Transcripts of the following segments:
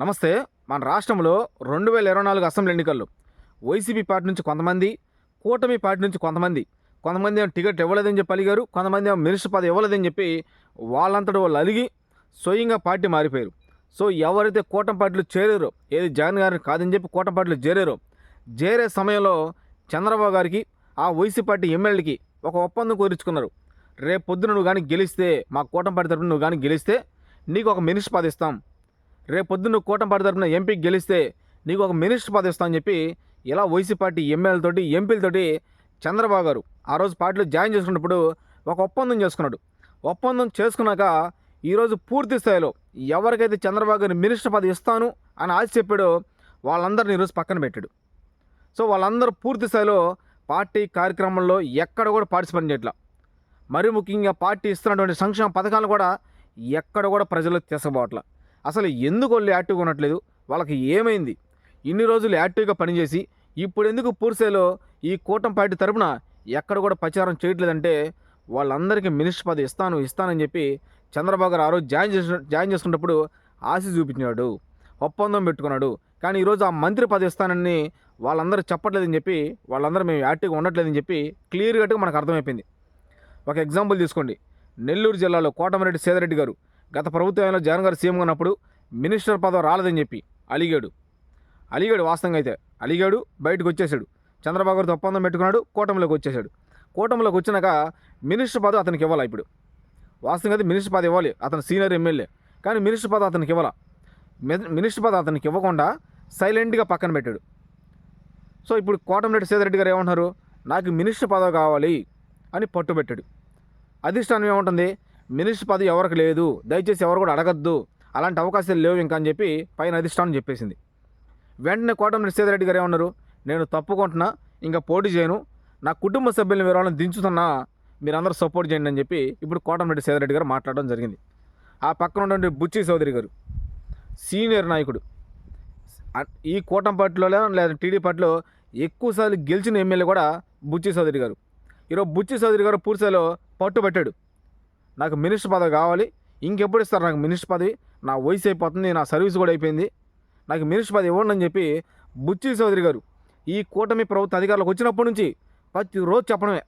నమస్తే మన రాష్ట్రంలో రెండు వేల ఇరవై నాలుగు అసెంబ్లీ ఎన్నికల్లో వైసీపీ పార్టీ నుంచి కొంతమంది కూటమి పార్టీ నుంచి కొంతమంది కొంతమంది ఏమో టికెట్ ఇవ్వలేదని చెప్పి అలిగారు కొంతమంది ఏమో మినిస్టర్ పదవి ఇవ్వలేదని చెప్పి వాళ్ళంతటి వాళ్ళు అలిగి స్వయంగా పార్టీ మారిపోయారు. సో ఎవరైతే కూటమి పార్టీలు చేరారో ఏది జగన్ గారిని కాదని చెప్పి కూటమి పార్టీలు చేరారో చేరే సమయంలో చంద్రబాబు గారికి ఆ వైసీపీ పార్టీ ఎమ్మెల్యేకి ఒక ఒప్పందం కుదుర్చుకున్నారు. రేపు పొద్దున నువ్వు కానీ గెలిస్తే మా కూటమి పార్టీ తరఫున నువ్వు కానీ గెలిస్తే నీకు ఒక మినిస్టర్ పదవి ఇస్తాం. రేపు పొద్దున్న నువ్వు కూటమి పార్టీ తరపున ఎంపీకి గెలిస్తే నీకు ఒక మినిస్టర్ పదవి ఇస్తా అని చెప్పి ఇలా వైసీపీ పార్టీ ఎమ్మెల్యేలతోటి ఎంపీలతోటి చంద్రబాబు గారు ఆ రోజు పార్టీలో జాయిన్ చేసుకున్నప్పుడు ఒక ఒప్పందం చేసుకున్నాడు. ఒప్పందం చేసుకున్నాక ఈరోజు పూర్తి స్థాయిలో ఎవరికైతే చంద్రబాబు గారిని మినిస్టర్ పదవి ఇస్తాను అని ఆశ చెప్పాడో వాళ్ళందరినీ ఈరోజు పక్కన పెట్టాడు. సో వాళ్ళందరూ పూర్తి స్థాయిలో పార్టీ కార్యక్రమంలో ఎక్కడ కూడా పార్టిసిపేట్ చేయట్లా. మరి ముఖ్యంగా పార్టీ ఇస్తున్నటువంటి సంక్షేమ పథకాలు కూడా ఎక్కడ కూడా ప్రజలు తీసుకుపోవట్ల అసలు ఎందుకు వాళ్ళు యాక్టివ్గా ఉండట్లేదు? వాళ్ళకి ఏమైంది? ఇన్ని రోజులు యాక్టివ్గా పనిచేసి ఇప్పుడు ఎందుకు పూర్సేలో ఈ కూటం పార్టీ తరపున ఎక్కడ కూడా ప్రచారం చేయట్లేదంటే వాళ్ళందరికీ మినిస్టర్ పదవి ఇస్తాను ఇస్తానని చెప్పి చంద్రబాబు గారు ఆ రోజు జాయిన్ చేసిన జాయిన్ చేసుకున్నప్పుడు ఆశ చూపించాడు ఒప్పందం పెట్టుకున్నాడు. కానీ ఈరోజు ఆ మంత్రి పదవి ఇస్తానని వాళ్ళందరూ చెప్పట్లేదని చెప్పి వాళ్ళందరూ మేము యాక్టివ్గా ఉండట్లేదని చెప్పి క్లియర్ కట్గా మనకు అర్థమైపోయింది. ఒక ఎగ్జాంపుల్ తీసుకోండి. నెల్లూరు జిల్లాలో కోటమిరెడ్డి సేదరెడ్డి గారు గత ప్రభుత్వంలో జగన్ గారు సీఎం ఉన్నప్పుడు మినిస్టర్ పదవి రాలేదని చెప్పి అలిగాడు. అలిగాడు వాస్తవంగా అయితే. అలిగాడు బయటకు వచ్చేసాడు చంద్రబాబు గారితో ఒప్పందం పెట్టుకున్నాడు కూటమిలోకి వచ్చేసాడు కూటమిలోకి వచ్చినాక మినిస్టర్ పదవి అతనికి ఇవ్వాలి ఇప్పుడు? వాస్తవంగా అయితే మినిస్టర్ పదవి ఇవ్వాలి. అతను సీనియర్ ఎమ్మెల్యే. కానీ మినిస్టర్ పదవి అతనికి ఇవ్వాల? మినిస్టర్ పదవి అతనికి ఇవ్వకుండా సైలెంట్గా పక్కన పెట్టాడు. సో ఇప్పుడు కోటమిరెడ్డి సేదరెడ్డి గారు ఏమంటున్నారు? నాకు మినిస్టర్ పదవి కావాలి అని పట్టుబెట్టాడు. అధిష్టానం ఏముంటుంది? మినిస్టర్ పదవి ఎవరికి లేదు దయచేసి ఎవరు కూడా అడగద్దు అలాంటి అవకాశాలు లేవు ఇంకా అని చెప్పి పైన అధిష్టానం చెప్పేసింది. వెంటనే కోటమిరెడ్డి రెడ్డి గారు ఏమన్నారు? నేను తప్పుకుంటున్నా ఇంకా పోటీ చేయను నా కుటుంబ సభ్యులను వివరాలను వాళ్ళని దించుతున్నా మీరందరూ సపోర్ట్ చేయండి అని చెప్పి ఇప్పుడు కోటమిరెడ్డి సేదరెడ్డి గారు మాట్లాడడం జరిగింది. ఆ పక్కన ఉన్నటువంటి బుచ్చి చౌదరి గారు సీనియర్ నాయకుడు. ఈ కూటం పార్టీలో లేదా టీడీ పార్టీలో ఎక్కువసార్లు గెలిచిన ఎమ్మెల్యే కూడా బుచ్చి చౌదరి గారు. ఈరోజు బుచ్చి చౌదరి గారు పూర్తిలో పట్టుబట్టాడు. నాకు మినిస్టర్ పదవి కావాలి ఇంకెప్పుడు ఇస్తారు నాకు మినిస్టర్ పదవి? నా వయసు అయిపోతుంది నా సర్వీస్ కూడా అయిపోయింది. నాకు మినిస్టర్ పదవి ఇవ్వండి అని చెప్పి బుచ్చి చౌదరి గారు ఈ కూటమి ప్రభుత్వ అధికారులకు వచ్చినప్పటి నుంచి ప్రతిరోజు చెప్పడమే.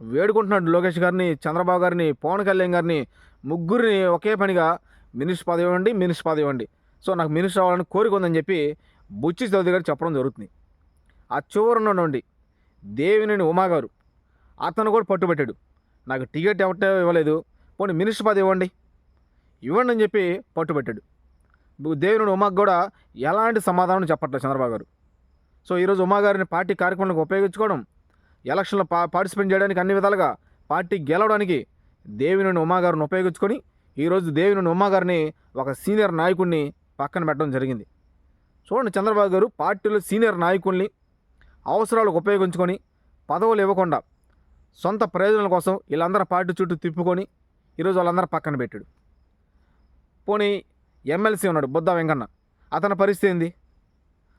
వేడుకుంటున్నాడు లోకేష్ గారిని చంద్రబాబు గారిని పవన్ కళ్యాణ్ గారిని ముగ్గురిని ఒకే పనిగా మినిస్టర్ పదవి ఇవ్వండి మినిస్టర్ పదవి ఇవ్వండి. సో నాకు మినిస్టర్ అవ్వాలని కోరిక ఉందని చెప్పి బుచ్చి చౌదరి గారు చెప్పడం జరుగుతుంది. ఆ చివరన నుండి దేవినేని ఉమా గారు అతను కూడా పట్టుబట్టాడు. నాకు టికెట్ ఎవట ఇవ్వలేదు. పోనీ మినిస్టర్ పదవి ఇవ్వండి. ఇవ్వండి అని చెప్పి పట్టుబట్టాడు. దేవుని ఉమాకు కూడా ఎలాంటి సమాధానం చెప్పట్లేదు చంద్రబాబు గారు. సో ఈరోజు ఉమా గారిని పార్టీ కార్యక్రమాలకు ఉపయోగించుకోవడం ఎలక్షన్లో పా పార్టిసిపేట్ చేయడానికి అన్ని విధాలుగా పార్టీ గెలవడానికి దేవినేని ఉమా గారిని ఉపయోగించుకొని ఈరోజు దేవినేని ఉమా గారిని ఒక సీనియర్ నాయకుడిని పక్కన పెట్టడం జరిగింది. చూడండి చంద్రబాబు గారు పార్టీలో సీనియర్ నాయకుల్ని అవసరాలకు ఉపయోగించుకొని పదవులు ఇవ్వకుండా సొంత ప్రయోజనాల కోసం వీళ్ళందరూ పార్టీ చుట్టూ తిప్పుకొని ఈరోజు వాళ్ళందరూ పక్కన పెట్టాడు. పోనీ ఎమ్మెల్సీ ఉన్నాడు బుద్ధ వెంకన్న. అతని పరిస్థితి ఏంది?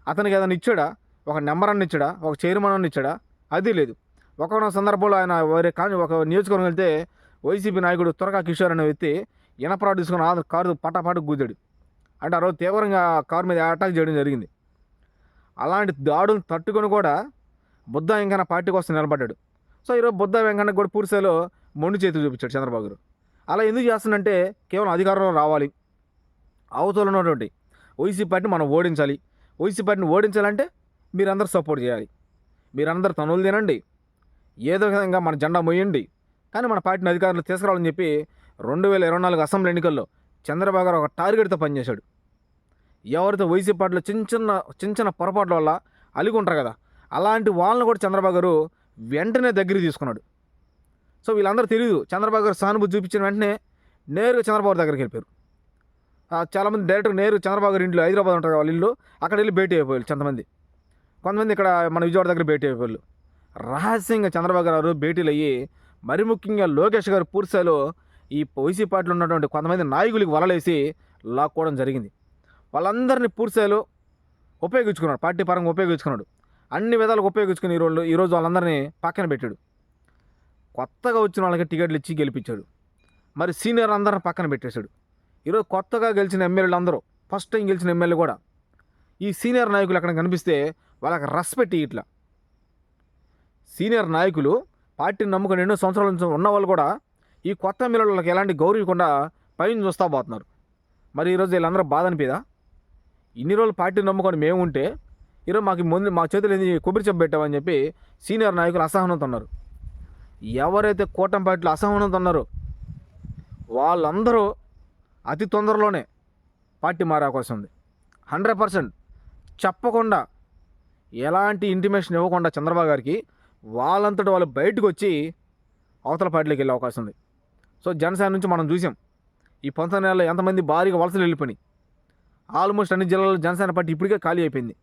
అతనికి ఏదైనా ఇచ్చాడా? ఒక నెంబర్ అన్న ఇచ్చాడా? ఒక చైర్మన్ అన్న ఇచ్చాడా? అది లేదు. ఒక సందర్భంలో ఆయన వేరే కానీ ఒక నియోజకవర్గం వెళ్తే వైసీపీ నాయకుడు త్వరగా కిషోర్ అనే వ్యక్తి ఇనపరాడు తీసుకుని ఆ కారు పటాపాటు గుద్దాడు. అంటే ఆ రోజు తీవ్రంగా కారు మీద అటాక్ చేయడం జరిగింది. అలాంటి దాడులు తట్టుకొని కూడా బుద్ధ వెంకన్న పార్టీ కోసం నిలబడ్డాడు. సో ఈరోజు బుద్ధ వెంకన్న కూడా పూర్తిలో మొండి చేతులు చూపించాడు చంద్రబాబు గారు. అలా ఎందుకు చేస్తుందంటే కేవలం అధికారంలో రావాలి. అవతల ఉన్నటువంటి వైసీపీ పార్టీని మనం ఓడించాలి. వైసీపీ పార్టీని ఓడించాలంటే మీరందరూ సపోర్ట్ చేయాలి. మీరందరూ తనులు తినండి. ఏదో విధంగా మన జెండా మొయ్యండి కానీ మన పార్టీని అధికారులు తీసుకురావాలని చెప్పి రెండు వేల ఇరవై నాలుగు అసెంబ్లీ ఎన్నికల్లో చంద్రబాబు గారు ఒక టార్గెట్తో పనిచేశాడు. ఎవరితో వైసీపీ పార్టీలో చిన్న చిన్న చిన్న చిన్న పొరపాట్ల వల్ల అలిగి ఉంటారు కదా అలాంటి వాళ్ళని కూడా చంద్రబాబు గారు వెంటనే దగ్గరికి తీసుకున్నాడు. సో వీళ్ళందరూ తెలియదు చంద్రబాబు గారు సానుభూతి చూపించిన వెంటనే నేరుగా చంద్రబాబు దగ్గరికి వెళ్ళిపోయారు. చాలామంది డైరెక్ట్ నేరు చంద్రబాబు గారి ఇంట్లో హైదరాబాద్ ఉంటారు వాళ్ళ ఇల్లు అక్కడ వెళ్ళి భేటీ అయిపోయారు కొంతమంది. కొంతమంది ఇక్కడ మన విజయవాడ దగ్గర భేటీ అయిపోయారు. రహస్యంగా చంద్రబాబు గారు భేటీలు అయ్యి మరి ముఖ్యంగా లోకేష్ గారు పూర్తిస్థాయిలో ఈ వైసీపీ పార్టీలో ఉన్నటువంటి కొంతమంది నాయకులకి వలలేసి లాక్కోవడం జరిగింది. వాళ్ళందరినీ పూర్తిస్థాయిలో ఉపయోగించుకున్నాడు. పార్టీ పరంగా ఉపయోగించుకున్నాడు. అన్ని విధాలుగా ఉపయోగించుకుని ఈరోజు ఈరోజు వాళ్ళందరినీ పక్కన పెట్టాడు. కొత్తగా వచ్చిన వాళ్ళకి టికెట్లు ఇచ్చి గెలిపించాడు. మరి సీనియర్ అందరిని పక్కన పెట్టేశాడు. ఈరోజు కొత్తగా గెలిచిన ఎమ్మెల్యేలు అందరూ ఫస్ట్ టైం గెలిచిన ఎమ్మెల్యే కూడా. ఈ సీనియర్ నాయకులు అక్కడ కనిపిస్తే వాళ్ళకి రెస్పెక్ట్ ఇట్లా. సీనియర్ నాయకులు పార్టీని నమ్ముకుని ఎన్నో సంవత్సరాల నుంచి ఉన్న వాళ్ళు కూడా ఈ కొత్త ఎమ్మెల్యేలు వాళ్ళకి ఎలాంటి గౌరవకుండా పైన చూస్తూ పోతున్నారు. మరి ఈరోజు వీళ్ళందరూ బాధ అనిపిదా ఇన్ని రోజులు పార్టీని నమ్ముకొని మేము ఉంటే ఈరోజు మాకు ముందు మా చేతులు కొబ్బరి చెప్పు పెట్టామని చెప్పి సీనియర్ నాయకులు అసహనంతో ఉన్నారు. ఎవరైతే కూటమి పార్టీలో అసహనంతో ఉన్నారో వాళ్ళందరూ అతి తొందరలోనే పార్టీ మారే అవకాశం ఉంది. హండ్రెడ్ పర్సెంట్ చెప్పకుండా ఎలాంటి ఇంటిమేషన్ ఇవ్వకుండా చంద్రబాబు గారికి వాళ్ళంతటి వాళ్ళు బయటకు వచ్చి అవతల పార్టీలోకి వెళ్ళే అవకాశం ఉంది. సో జనసేన నుంచి మనం చూసాం. ఈ పంతొమ్మిది నెలలో ఎంతమంది భారీగా వలసలు వెళ్ళిపోయినాయి. ఆల్మోస్ట్ అన్ని జిల్లాల్లో జనసేన పార్టీ ఇప్పటికే ఖాళీ అయిపోయింది.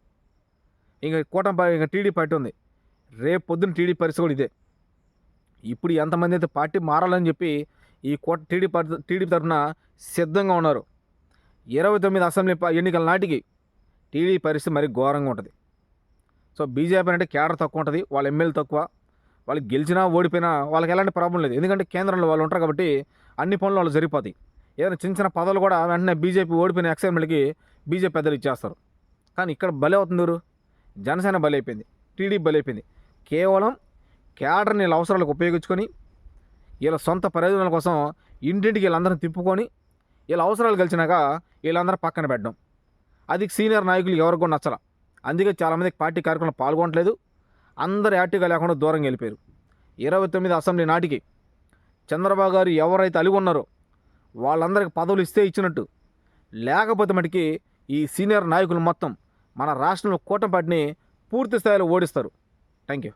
ఇంకా కూటమి ఇంకా టీడీ పార్టీ ఉంది. రేపు పొద్దున్న టీడీ పరిస్థితి కూడా ఇదే. ఇప్పుడు ఎంతమంది అయితే పార్టీ మారాలని చెప్పి ఈ కోట టీడీపీ టీడీపీ తరఫున సిద్ధంగా ఉన్నారు. ఇరవై తొమ్మిది అసెంబ్లీ ఎన్నికల నాటికి టీడీపీ పరిస్థితి మరి ఘోరంగా ఉంటుంది. సో బీజేపీ అంటే కేడర్ తక్కువ ఉంటుంది వాళ్ళ ఎమ్మెల్యే తక్కువ వాళ్ళు గెలిచినా ఓడిపోయినా వాళ్ళకి ఎలాంటి ప్రాబ్లం లేదు. ఎందుకంటే కేంద్రంలో వాళ్ళు ఉంటారు కాబట్టి అన్ని పనులు వాళ్ళు జరిగిపోతాయి ఏదైనా చిన్న చిన్న పదవులు కూడా వెంటనే బీజేపీ ఓడిపోయిన ఎక్స్ఎమ్మెల్యేకి బీజేపీ పెద్దలు ఇచ్చేస్తారు. కానీ ఇక్కడ బలి అవుతుంది జనసేన బలి అయిపోయింది టీడీ బలి అయిపోయింది కేవలం కేడర్ని వీళ్ళ అవసరాలకు ఉపయోగించుకొని వీళ్ళ సొంత ప్రయోజనాల కోసం ఇంటింటికి వీళ్ళందరిని తిప్పుకొని వీళ్ళ అవసరాలు గెలిచినాక వీళ్ళందరూ పక్కన పెట్టడం. అది సీనియర్ నాయకులు ఎవరికి కూడా నచ్చల. అందుకే చాలామంది పార్టీ కార్యక్రమంలో పాల్గొనట్లేదు. అందరు యాక్టివ్గా లేకుండా దూరంగా వెళ్ళిపోయారు. ఇరవై తొమ్మిది అసెంబ్లీ నాటికి చంద్రబాబు గారు ఎవరైతే అలిగి ఉన్నారో వాళ్ళందరికి పదవులు ఇస్తే ఇచ్చినట్టు. లేకపోతే మటుకి ఈ సీనియర్ నాయకులు మొత్తం మన రాష్ట్రంలో కూటమిపాటిని పూర్తి స్థాయిలో ఓడిస్తారు. Thank you